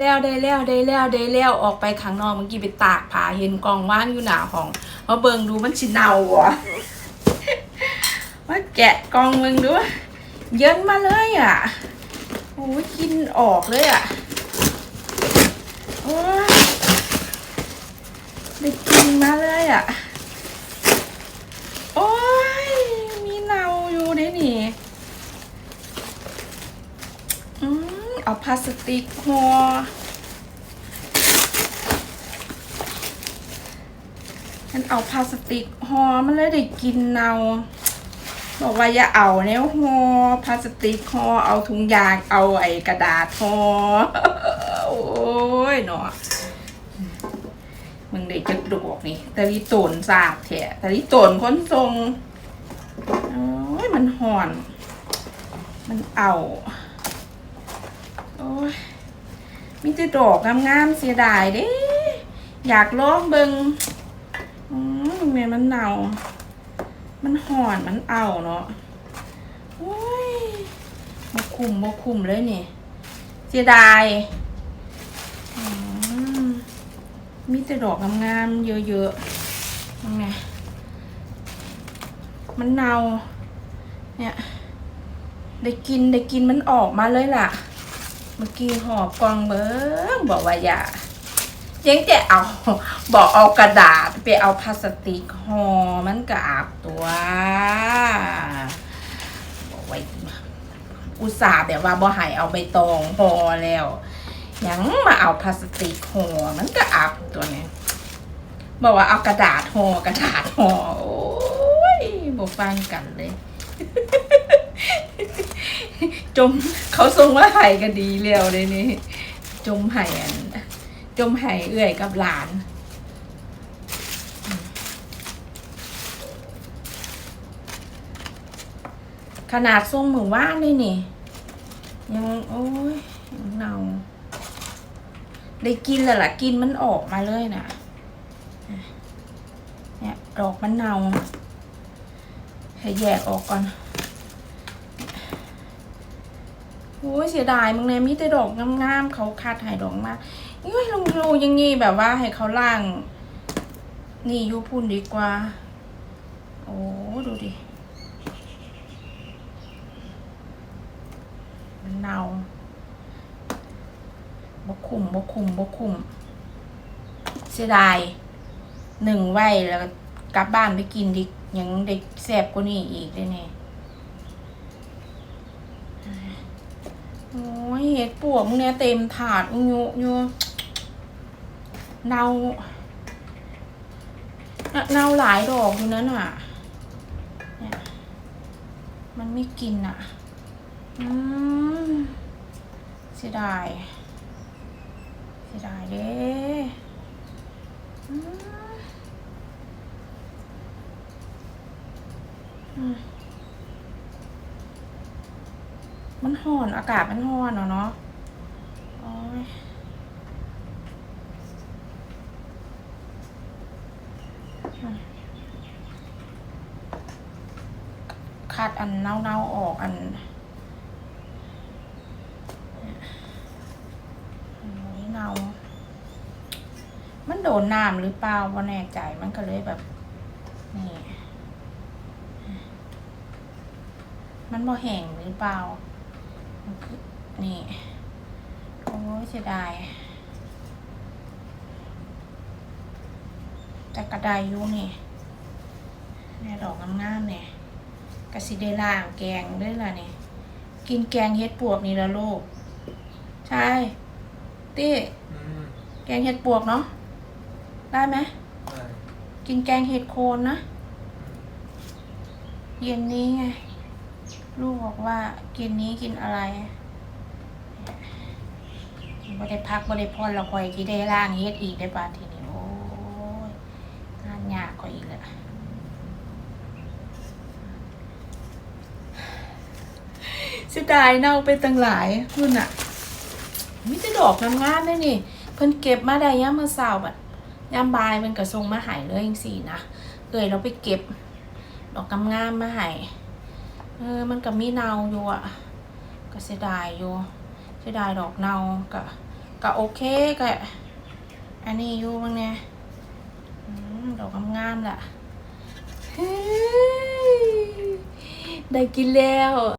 แล้วได้แล้วได้แล้วได้แล้วออกไปข้างนอกเมื่อกี้ไปตากผ้าเห็นกองว่างอยู่หน้าห้องมาเบิ่งดูมันชิเนาอะมาแกะกองมึงดูเยินมาเลยอะโอ้ยกินออกเลยอะโอ้ยได้กินมาเลยอะ โอ้ยมีเนาอยู่เด้นี่ อืมเอา พลาสติกห่อฉันเอาพลาสติกห่อมันเลยได้กินเนาบอกว่าอย่าเอาแนวห่อพลาสติกห่อเอาถุงยางเอาไอ้กระดาษห่อโอ้ยเนาะมึงได้จักดอกนี่ตะลิโตนสาบแท้ตะลิโตนคนทรงโอ้ยมันห่อน มันเอา อ้ยมีแต่ดอกงามๆเสียดายเด้ อยากลองเบิงอืมแม่มันเน่า มันห่อนมันเอาเนาะโอ้ยบกคุมบกคุมเลยนี่ เสียดายมมีแต่ดอกงามๆเยอะๆยังไงมันเน่า เนี่ย ได้กินได้กินมันออกมาเลยล่ะ เมื่อกี้หอบกองเบิ้งบอกว่าอย่าเจ๊งจะเอาบอกเอากระดาษไปเอาพลาสติกห่อมันกระอาบตัว บอกไว้อุตส่าห์แบบว่าบ่หายเอาใบตองห่อแล้วยังมาเอาพลาสติกห่อมันก็อาบตัวเนี้ยบอกว่าเอากระดาษห่อกระดาษห่อโอ้ยบอกฟังกันเลย จมเขาทรงว่าไห่ก็ดีแล้วเลยนี่ จมไห่อันจมไห่เอื่อยกับหลานขนาดทรงหมือว่างเลยนี่ ยังโอ้ยยังเนาได้กินแล้วล่ะกินมันออกมาเลยนะเนี่ยดอกมันเนาให้แยกออกก่อน โอ้ยเสียดายมึงเนี่ยมีแต่ดอกงามๆเขาคัดให้ดอกมากนี่ลุงลูยังงี้แบบว่าให้เขาล่าง นี่ยูพุ่นดีกว่า โอ้ดูดิมันเนาบกคุมบกคุมบกคุม เสียดายหนึ่งไว้แล้วกลับบ้านไปกินดิยังเด็กแสบกว่านี้อีกเลยเนี่ย โอ้ยเห็ดปวกมึงเนี่ยเต็มถาดมึงโยโยเนาน่ะเน่าหลายดอกอยู่นั้นอะเนี่ยมันไม่กินอะ อืมเสียดายเสียดายเด้อืมอื มันห่อนอากาศมันห่อนเนาะเนาะคัดอันเน่าๆออกอันนี้เน่ามันโดนน้ำหรือเปล่าว่าแน่ใจมันก็เลยแบบ นี่ มันบ่แห้งหรือเปล่า นคือนี่ โอ้ยเสียดาย แต่กระไดอยู่นี่เนี่ยดอกงามๆเนี่ยกระสิได้ล่างแกงด้วยล่ะเนี่ยกินแกงเฮ็ดปวกนี่ละลูก ใช่ตี้อืมแกงเห็ดปวกเนาะได้ไหมได้กินแกงเห็ดโคนนะ เย็นนี้ไง ลูกบอกว่ากินนี้กินอะไรบ่ได้พักบ่ได้พอนเราคอยที่ได้ล่างเฮ็ดอีกได้ป่ะทีนี้โอ้ยงานยากกว่าอีกแล้วเสียดายเน่าไปตั้งหลายพุ่นอะมีแต่ดอกงามๆเลยนี่ เพิ่นเก็บมาได้ย่ามมื้อเช้าบัดย่ามบ่ายมันก็ส่งมาให้เลยจังซี่นะเอ้ยเราไปเก็บ ดอกงามๆมาห้เออมันก็มีเนาอยู่อะ ก็เสียดายอยู่ เสียดายดอกเนาก็ก็โอเคก็อันนี้อยู่บ้างเนี่ยดอกงามๆล่ะได้กินแล้ว